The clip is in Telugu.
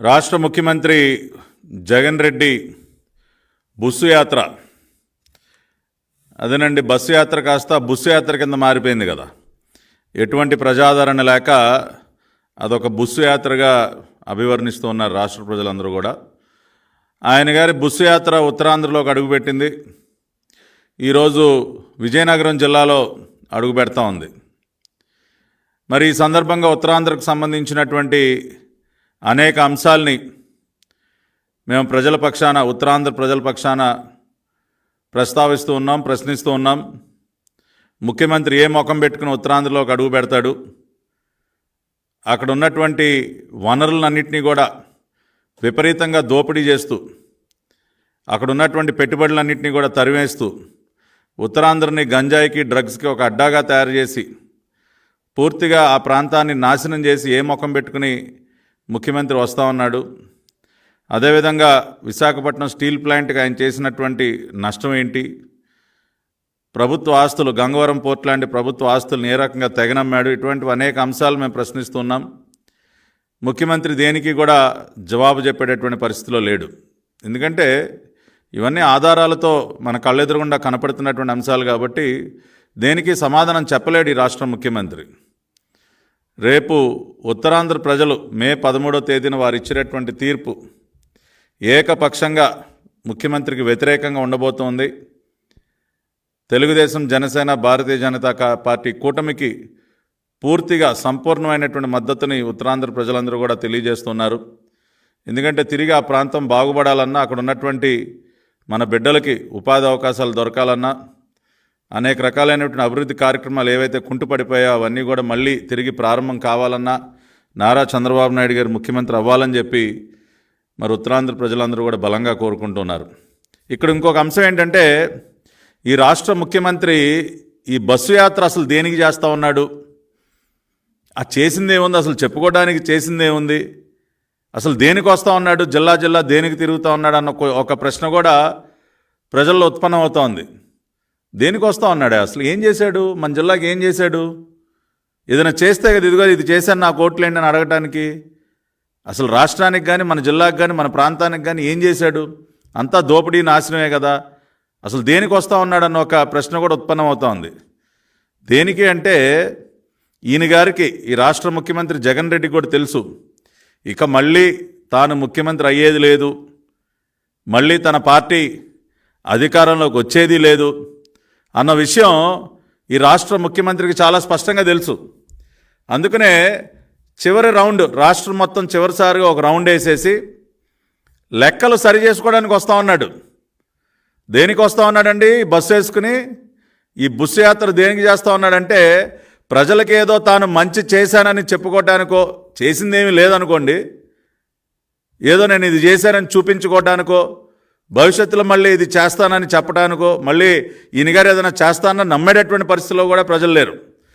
రాష్ట్ర ముఖ్యమంత్రి జగన్ రెడ్డి బుస్సు యాత్ర. అదేనండి బస్సు యాత్ర కాస్త బుస్సు యాత్ర కింద మారిపోయింది కదా. ఎటువంటి ప్రజాదరణ లేక అదొక బుస్సు యాత్రగా అభివర్ణిస్తూ ఉన్నారు రాష్ట్ర ప్రజలందరూ కూడా. ఆయన గారి బుస్సు యాత్ర ఉత్తరాంధ్రలోకి అడుగుపెట్టింది ఈరోజు విజయనగరం జిల్లాలో అడుగు పెడతా ఉంది. మరి ఈ సందర్భంగా ఉత్తరాంధ్రకు సంబంధించినటువంటి అనేక అంశాల్ని మేము ప్రజల పక్షాన ఉత్తరాంధ్ర ప్రజల పక్షాన ప్రస్తావిస్తూ ఉన్నాం ప్రశ్నిస్తూ ఉన్నాం. ముఖ్యమంత్రి ఏ ముఖం పెట్టుకుని ఉత్తరాంధ్రలోకి అడుగు పెడతాడు? అక్కడ ఉన్నటువంటి వనరులన్నింటినీ కూడా విపరీతంగా దోపిడీ చేస్తూ అక్కడ ఉన్నటువంటి పెట్టుబడులన్నింటినీ కూడా తరివేస్తూ ఉత్తరాంధ్రని గంజాయికి డ్రగ్స్కి ఒక అడ్డాగా తయారు చేసి పూర్తిగా ఆ ప్రాంతాన్ని నాశనం చేసి ఏ ముఖం పెట్టుకుని ముఖ్యమంత్రి వస్తూ ఉన్నాడు. అదేవిధంగా విశాఖపట్నం స్టీల్ ప్లాంట్కి ఆయన చేసినటువంటి నష్టం ఏంటి? ప్రభుత్వ ఆస్తులు గంగవరం పోర్ట్ లాంటి ప్రభుత్వ ఆస్తులు ఏ రకంగా తెగనమ్మాడు? ఇటువంటివి అనేక అంశాలు మేము ప్రశ్నిస్తున్నాం. ముఖ్యమంత్రి దేనికి కూడా జవాబు చెప్పేటటువంటి పరిస్థితిలో లేడు. ఎందుకంటే ఇవన్నీ ఆధారాలతో మన కళ్ళెదురుగుండా కనపడుతున్నటువంటి అంశాలు కాబట్టి దేనికి సమాధానం చెప్పలేడు ఈ రాష్ట్ర ముఖ్యమంత్రి. రేపు ఉత్తరాంధ్ర ప్రజలు మే పదమూడో తేదీన వారు ఇచ్చినటువంటి తీర్పు ఏకపక్షంగా ముఖ్యమంత్రికి వ్యతిరేకంగా ఉండబోతోంది. తెలుగుదేశం జనసేన భారతీయ జనతా పార్టీ కూటమికి పూర్తిగా సంపూర్ణమైనటువంటి మద్దతుని ఉత్తరాంధ్ర ప్రజలందరూ కూడా తెలియజేస్తున్నారు. ఎందుకంటే తిరిగి ఆ ప్రాంతం బాగుపడాలన్నా అక్కడ ఉన్నటువంటి మన బిడ్డలకి ఉపాధి అవకాశాలు దొరకాలన్నా అనేక రకాలైనటువంటి అభివృద్ధి కార్యక్రమాలు ఏవైతే కుంటుపడిపోయాయో అవన్నీ కూడా మళ్ళీ తిరిగి ప్రారంభం కావాలన్నా నారా చంద్రబాబు నాయుడు గారు ముఖ్యమంత్రి అవ్వాలని చెప్పి మరి ఉత్తరాంధ్ర ప్రజలందరూ కూడా బలంగా కోరుకుంటున్నారు. ఇక్కడ ఇంకొక అంశం ఏంటంటే ఈ రాష్ట్ర ముఖ్యమంత్రి ఈ బస్సు యాత్ర అసలు దేనికి చేస్తూ ఉన్నాడు? ఆ చేసింది ఏముంది? అసలు చెప్పుకోవడానికి చేసింది ఏముంది? అసలు దేనికి వస్తూ ఉన్నాడు? జిల్లా జిల్లా దేనికి తిరుగుతూ ఉన్నాడు? అన్న ఒక- ఒక ప్రశ్న కూడా ప్రజల్లో ఉత్పన్నం అవుతోంది దేనికి వస్తా ఉన్నాడు అసలు ఏం చేశాడు? మన జిల్లాకి ఏం చేశాడు? ఏదైనా చేస్తే కదా ఇదిగో ఇది చేశాను నా కోట్లేండి అని అడగటానికి? అసలు రాష్ట్రానికి కానీ మన జిల్లాకి కానీ మన ప్రాంతానికి కానీ ఏం చేశాడు? అంతా దోపిడీ నాశనమే కదా. అసలు దేనికి వస్తూ ఉన్నాడన్న ఒక ప్రశ్న కూడా ఉత్పన్నం అవుతా ఉంది. దేనికి అంటే ఈయన గారికి ఈ రాష్ట్ర ముఖ్యమంత్రి జగన్ రెడ్డి కూడా తెలుసు. ఇక మళ్ళీ తాను ముఖ్యమంత్రి అయ్యేది లేదు. మళ్ళీ తన పార్టీ అధికారంలోకి వచ్చేది లేదు. అన్న విషయం ఈ రాష్ట్ర ముఖ్యమంత్రికి చాలా స్పష్టంగా తెలుసు. అందుకనే చివరి రౌండ్ రాష్ట్రం మొత్తం చివరిసారిగా ఒక రౌండ్ వేసేసి లెక్కలు సరి చేసుకోవడానికి వస్తా ఉన్నాడు. దేనికి వస్తా ఉన్నాడండి? బస్సు వేసుకుని ఈ బుస్సు యాత్ర దేనికి చేస్తా ఉన్నాడంటే ప్రజలకి ఏదో తాను మంచి చేశానని చెప్పుకోవటానికో చేసిందేమీ లేదనుకోండి ఏదో నేను ఇది చేశానని చూపించుకోవటానికో భవిష్యత్తులో మళ్ళీ ఇది చేస్తానని చెప్పడానికో మళ్ళీ ఈయన గారు ఏదైనా చేస్తానని నమ్మేటటువంటి పరిస్థితిలో కూడా ప్రజలు లేరు.